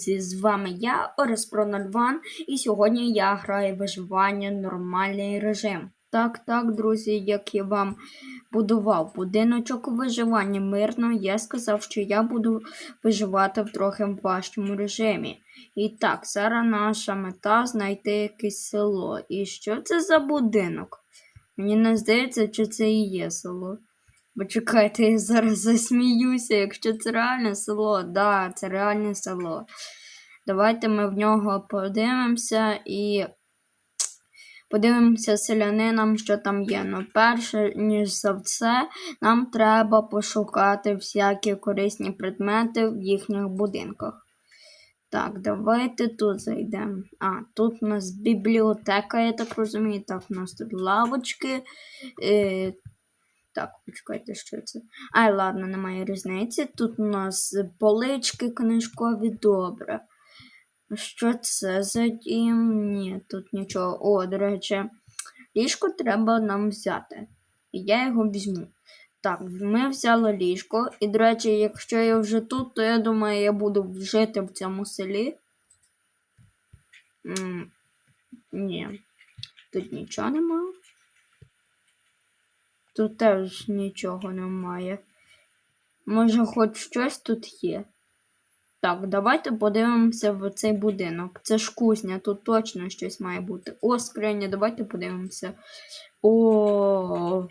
друзі! З вами я, Ореспро 01, і сьогодні я граю виживання нормальний режим. Так, так, друзі, як я вам будував будиночок виживання мирно, я сказав, що я буду виживати в трохи важчому режимі. І так, зараз наша мета знайти якесь село. І що це за будинок? Мені не здається, що це і є село. Бо чекайте, я зараз засміюся, якщо це реальне село. Да, це реальне село. Давайте ми в нього подивимося і подивимося селянинам, що там є. Ну, перше, ніж за все, нам треба пошукати всякі корисні предмети в їхніх будинках. Так, давайте тут зайдемо. А, тут у нас бібліотека, я так розумію. Так, у нас тут лавочки. Так, почекайте, що це. Ай, ладно, немає різниці. Тут у нас полички книжкові, добре. Що це за дім? Ні, тут нічого. О, до речі, ліжко треба нам взяти. І я його візьму. Так, ми взяли ліжко. І, до речі, якщо я вже тут, то я думаю, я буду жити в цьому селі. М, Ні, тут нічого немає. Тут теж нічого немає. Може, хоч щось тут є. Так, давайте подивимося в цей будинок. Це ж кузня, тут точно щось має бути. О, скриня, давайте подивимося. О,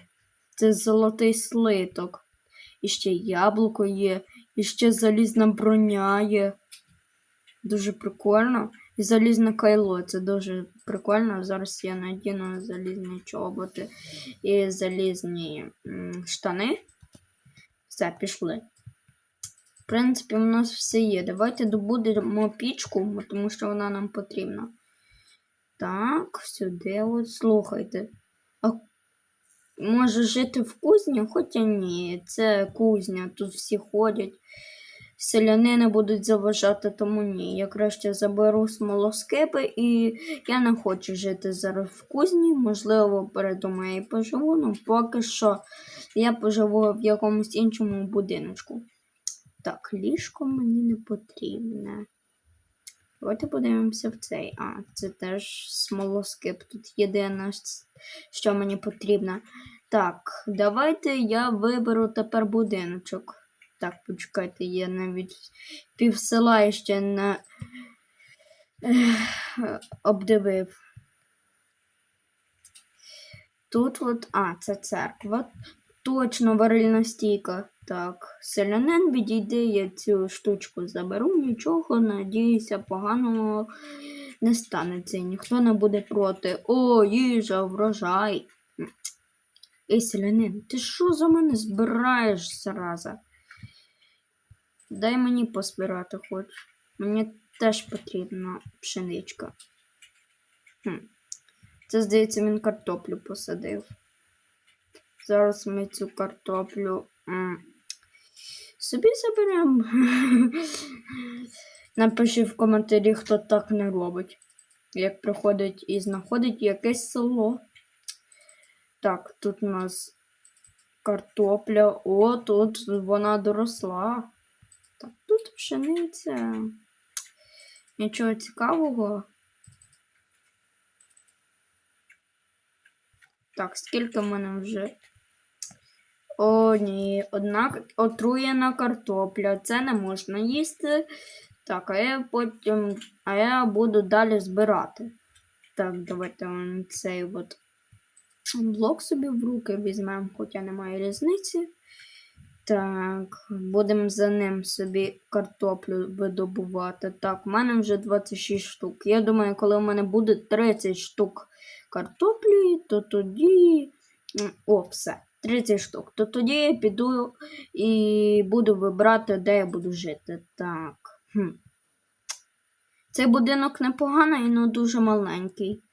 це золотий слиток. І ще яблуко є, і ще залізна броня є. Дуже прикольно. І залізне кайло. Це дуже прикольно. Зараз я надіну залізні чоботи і залізні штани. Все, пішли. В принципі, у нас все є. Давайте добудемо пічку, тому що вона нам потрібна. Так, сюди от слухайте. А може жити в кузні? Хоча ні, це кузня, тут всі ходять. Селянини будуть заважати, тому ні. Я краще заберу смолоскипи і я не хочу жити зараз в кузні. Можливо, передумаю і поживу, але поки що я поживу в якомусь іншому будиночку. Так, ліжко мені не потрібне. Давайте подивимося в цей. А, це теж смолоскип. Тут єдине, що мені потрібно. Так, давайте я виберу тепер будиночок. Так, почекайте, я навіть пів села ще не обдивив. Тут от, а, це церква. Точно варильна стійка. Так, селянин відійде, я цю штучку заберу, нічого, надіюся, поганого не станеться. Ніхто не буде проти. О, їжа, врожай. Ей, селянин, ти що за мене збираєш зараза? Дай мені позбирати хоч. Мені теж потрібна пшеничка. Хм. Це, здається, він картоплю посадив. Зараз ми цю картоплю м, собі заберемо. Напиши в коментарі, хто так не робить. Як приходить і знаходить якесь село. Так, тут у нас картопля. О, тут вона доросла. Тут пшениця. Нічого цікавого. Так, скільки в мене вже? О, ні, однак отруєна картопля. Це не можна їсти. Так, а я потім. А я буду далі збирати. Так, давайте цей от блок собі в руки візьмемо, хоча немає різниці. Так, будемо за ним собі картоплю видобувати. Так, в мене вже 26 штук. Я думаю, коли в мене буде 30 штук картоплі, то тоді. О, все. 30 штук. То тоді я піду і буду вибрати, де я буду жити. Так. Хм. Цей будинок непоганий, але дуже маленький.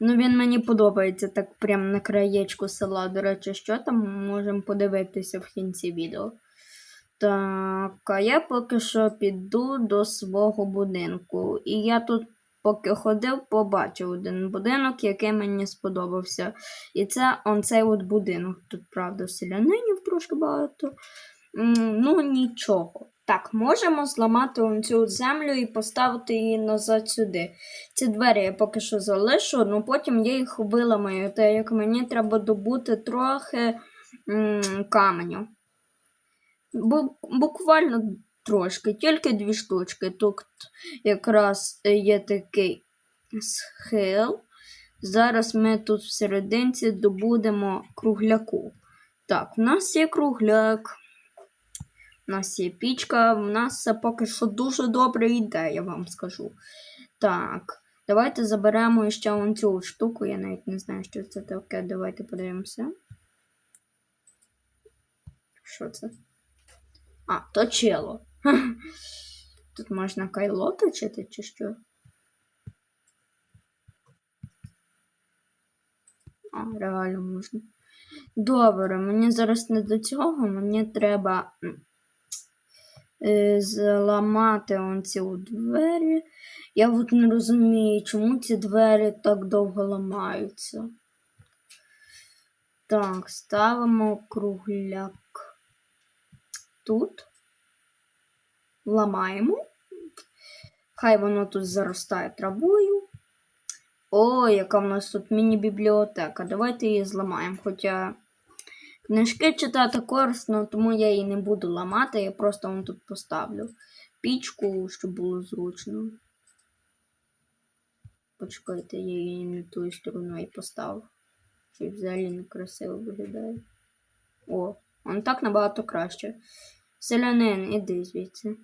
Ну, він мені подобається так прямо на краєчку села. До речі, що там можемо подивитися в кінці відео. Так, а я поки що піду до свого будинку. І я тут, поки ходив, побачив один будинок, який мені сподобався. І це он цей от будинок. Тут, правда, селянинів трошки багато. Ну, нічого. Так, можемо зламати цю землю і поставити її назад сюди. Ці двері я поки що залишу, але потім я їх виламаю, так як мені треба добути трохи каменю. Бу- буквально трошки, тільки дві штучки. Тут якраз є такий схил. Зараз ми тут всерединці добудемо кругляку. Так, в нас є кругляк. У нас є пічка, в нас це поки що дуже добре йде, я вам скажу. Так, давайте заберемо ще вон цю штуку. Я навіть не знаю, що це таке. Давайте подивимося. Що це? А, точило. Тут можна кайло точити, чи що? А, реально можна. Добре, мені зараз не до цього, мені треба зламати он двері. Я от не розумію, чому ці двері так довго ламаються. Так, ставимо кругляк тут. Ламаємо. Хай воно тут заростає травою. О, яка в нас тут міні-бібліотека. Давайте її зламаємо. Хоча книжки читати корисно, тому я її не буду ламати, я просто вам тут поставлю пічку, щоб було зручно. Почекайте, я її не тою стороною поставив. Що взагалі не красиво виглядає. О, он так набагато краще. Селянин, іди звідси.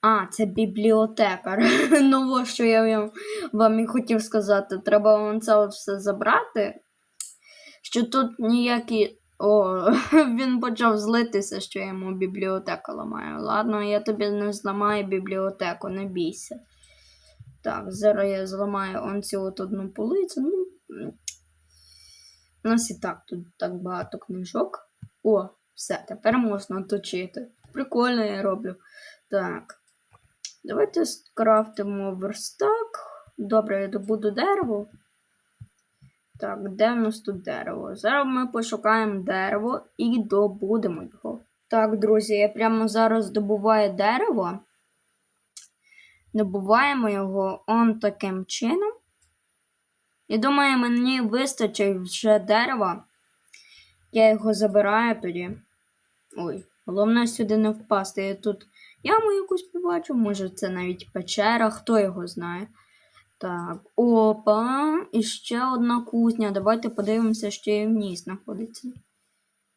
А, це бібліотекар. ну, що я вам і хотів сказати. Треба вам це все забрати. Що тут ніякі. О, він почав злитися, що я йому бібліотеку ламаю. Ладно, я тобі не зламаю бібліотеку, не бійся. Так, зараз я зламаю он цю от одну полицю. Ну, у нас і так тут так багато книжок. О, все, тепер можна точити. Прикольно я роблю. Так. Давайте скрафтимо верстак. Добре, я добуду дерево. Так, де в нас тут дерево? Зараз ми пошукаємо дерево і добудемо його. Так, друзі, я прямо зараз добуваю дерево. Добуваємо його он таким чином. Я думаю, мені вистачить вже дерева. Я його забираю тоді. Ой, головне сюди не впасти. Я тут яму якусь побачу, може це навіть печера, хто його знає. Так, опа, і ще одна кузня. Давайте подивимося, що і в ній знаходиться.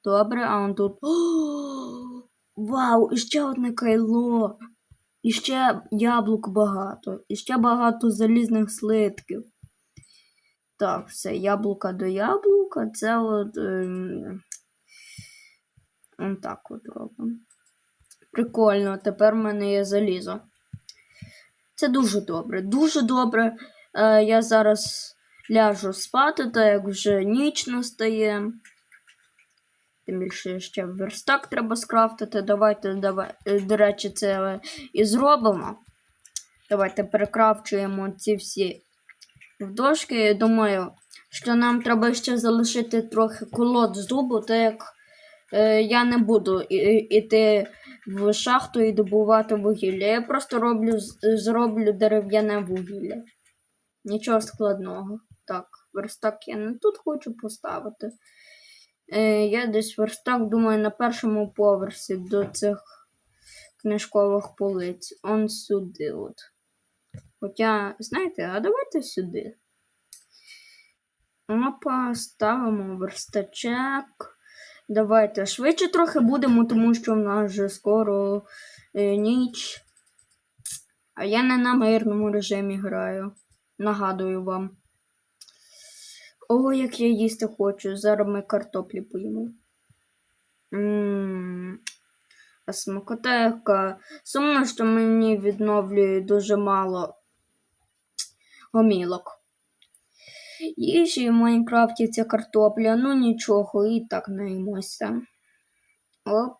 Добре, а он тут. О, вау, і ще одне кайло. І ще яблук багато. І ще багато залізних слитків. Так, все, яблука до яблука. Це от. Он так от робимо. Прикольно, тепер в мене є залізо. Це дуже добре, дуже добре. Е, я зараз ляжу спати, так як вже ніч настає. Тим більше ще верстак треба скрафтити. Давайте, давай, е, до речі, це і зробимо. Давайте перекрафчуємо ці всі дошки. Я думаю, що нам треба ще залишити трохи колод з дубу, так як я не буду і- в шахту і добувати вугілля. Я просто роблю, зроблю дерев'яне вугілля. Нічого складного. Так, верстак я не тут хочу поставити. Е, я десь верстак, думаю, на першому поверсі до цих книжкових полиць. Он сюди от. Хоча, знаєте, а давайте сюди. Опа, ставимо верстачок. Давайте швидше трохи будемо, тому що в нас вже скоро е, ніч. А я не на мирному режимі граю. Нагадую вам. О, як я їсти хочу. Зараз ми картоплі поїмо. А смакота. Сумно, що мені відновлює дуже мало гомілок. Їжі в Майнкрафті ця картопля, ну нічого, і так наїмося. Оп,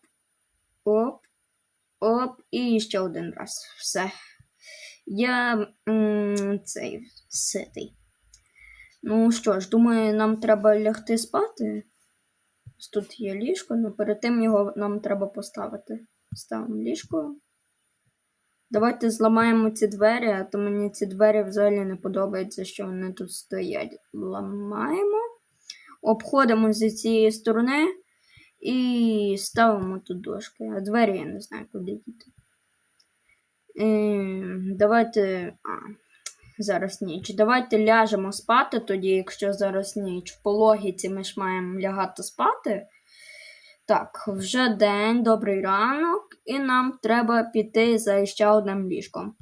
оп, оп, і ще один раз. Все. Я цей ситий. Ну що ж, думаю, нам треба лягти спати. Тут є ліжко, але перед тим його нам треба поставити. ставимо ліжко. Давайте зламаємо ці двері, а то мені ці двері взагалі не подобається, що вони тут стоять. Ламаємо, обходимо зі цієї сторони і ставимо тут дошки. А двері я не знаю, куди діти. Е, давайте. А, зараз ніч. Давайте ляжемо спати тоді, якщо зараз ніч. В пологіці ми ж маємо лягати спати. Так, вже день, добрий ранок, і нам треба піти за ще одним ліжком.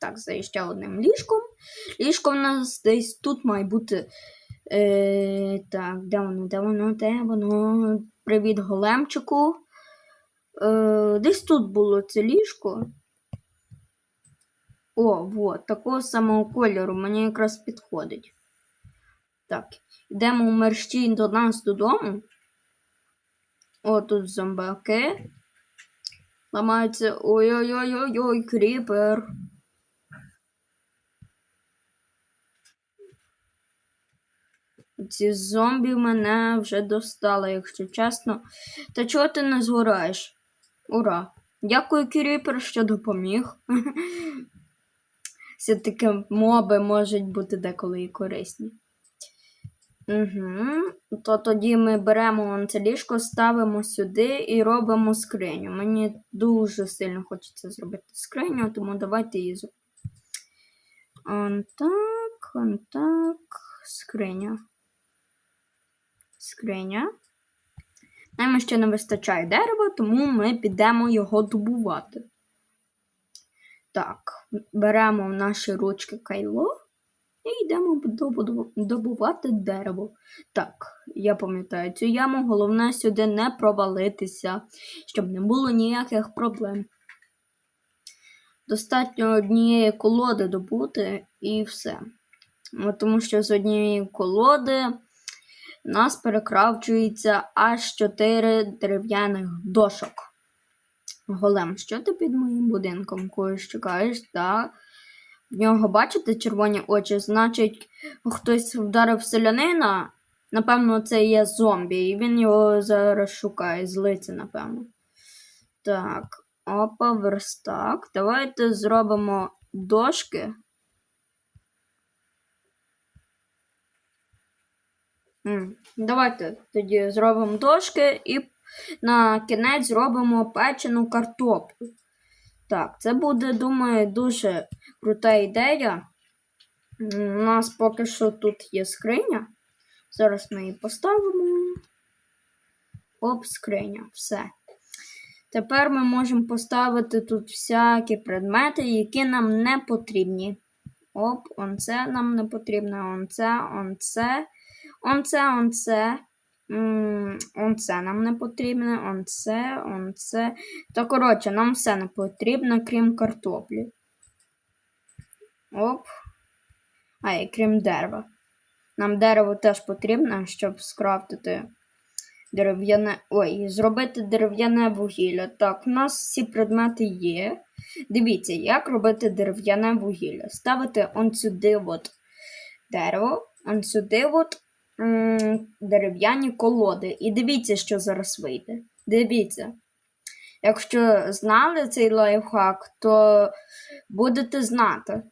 Так, за ще одним ліжком. Ліжко в нас десь тут має бути. Е, так, де воно, де воно, де воно? Привіт, големчику. Е, десь тут було це ліжко. О, вот, такого самого кольору мені якраз підходить. Так, йдемо у мерщій до нас додому. О, тут зомбаки. Ламаються. Ой-ой-ой-ой, кріпер. Ці зомбі мене вже достали, якщо чесно. Та чого ти не згораєш? Ура! Дякую, Кріпер, що допоміг. Все-таки моби можуть бути деколи і корисні. Угу. То тоді ми беремо це ліжко, ставимо сюди і робимо скриню. Мені дуже сильно хочеться зробити скриню, тому давайте її зробимо. Он так, он так, скриня. Скриня. Нам ще не вистачає дерева, тому ми підемо його добувати. Так, беремо в наші ручки кайло. І йдемо добувати дерево. Так, я пам'ятаю цю яму, головне сюди не провалитися, щоб не було ніяких проблем. Достатньо однієї колоди добути і все. Тому що з однієї колоди нас перекравчується аж 4 дерев'яних дошок. Голем, що ти під моїм будинком когось чекаєш? Так. В нього, бачите, червоні очі, значить, хтось вдарив селянина. Напевно, це є зомбі, і він його зараз шукає, злиться, напевно. Так, опа, верстак. Давайте зробимо дошки. Давайте тоді зробимо дошки і на кінець зробимо печену картоплю. Так, це буде, думаю, дуже крута ідея. У нас поки що тут є скриня. Зараз ми її поставимо. Оп, скриня, все. Тепер ми можемо поставити тут всякі предмети, які нам не потрібні. Оп, он це нам не потрібно, он це, он це, он це, он це. Он це нам не потрібно, он це, он це. То, коротше, нам все не потрібно, крім картоплі. Оп. А, і крім дерева. Нам дерево теж потрібно, щоб скрафтити дерев'яне. Ой, зробити дерев'яне вугілля. Так, у нас всі предмети є. Дивіться, як робити дерев'яне вугілля. Ставити он сюди от дерево, он сюди от дерев'яні колоди. І дивіться, що зараз вийде. Дивіться. Якщо знали цей лайфхак, то будете знати.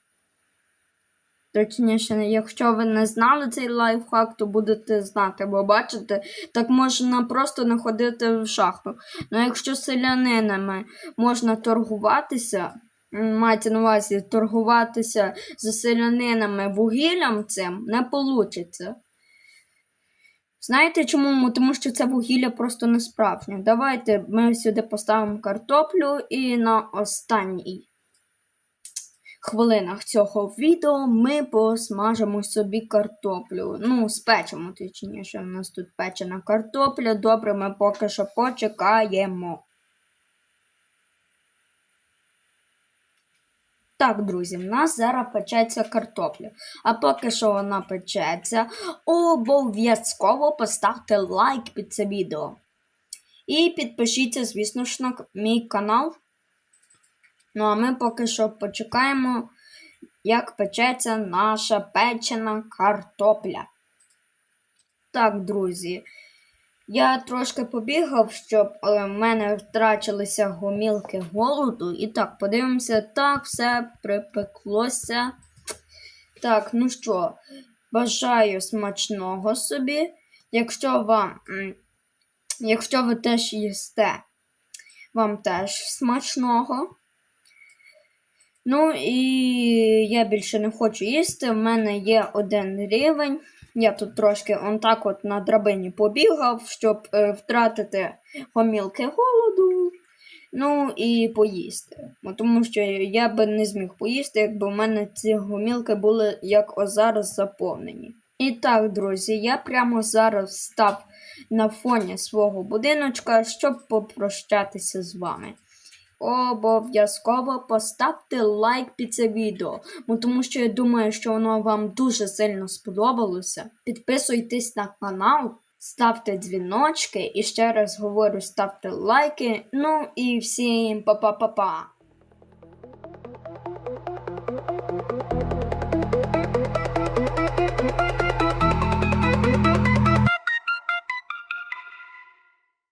Точніше, якщо ви не знали цей лайфхак, то будете знати, бо бачите, так можна просто не ходити в шахту. Ну якщо з селянинами можна торгуватися, мається на увазі торгуватися з селянинами вугіллям цим не вийде. Знаєте чому? Тому що це вугілля просто не справжнє. Давайте ми сюди поставимо картоплю і на останній хвилинах цього відео ми посмажимо собі картоплю. Ну, спечемо, точніше, у нас тут печена картопля. Добре, ми поки що почекаємо. Так, друзі, в нас зараз печеться картопля. А поки що вона печеться, обов'язково поставте лайк під це відео. І підпишіться, звісно ж, на мій канал. Ну, а ми поки що почекаємо, як печеться наша печена картопля. Так, друзі. Я трошки побігав, щоб в мене втрачилися гомілки голоду. І так, подивимося, так, все припеклося. Так, ну що, бажаю смачного собі. Якщо вам, якщо ви теж їсте, вам теж смачного. Ну і я більше не хочу їсти. В мене є один рівень. Я тут трошки он так от на драбині побігав, щоб е, втратити гомілки голоду. Ну і поїсти. Тому що я би не зміг поїсти, якби в мене ці гомілки були як о зараз заповнені. І так, друзі, я прямо зараз став на фоні свого будиночка, щоб попрощатися з вами. Обов'язково поставте лайк під це відео, бо тому що я думаю, що воно вам дуже сильно сподобалося. Підписуйтесь на канал, ставте дзвіночки і ще раз говорю, ставте лайки. Ну і всім па-па-па-па!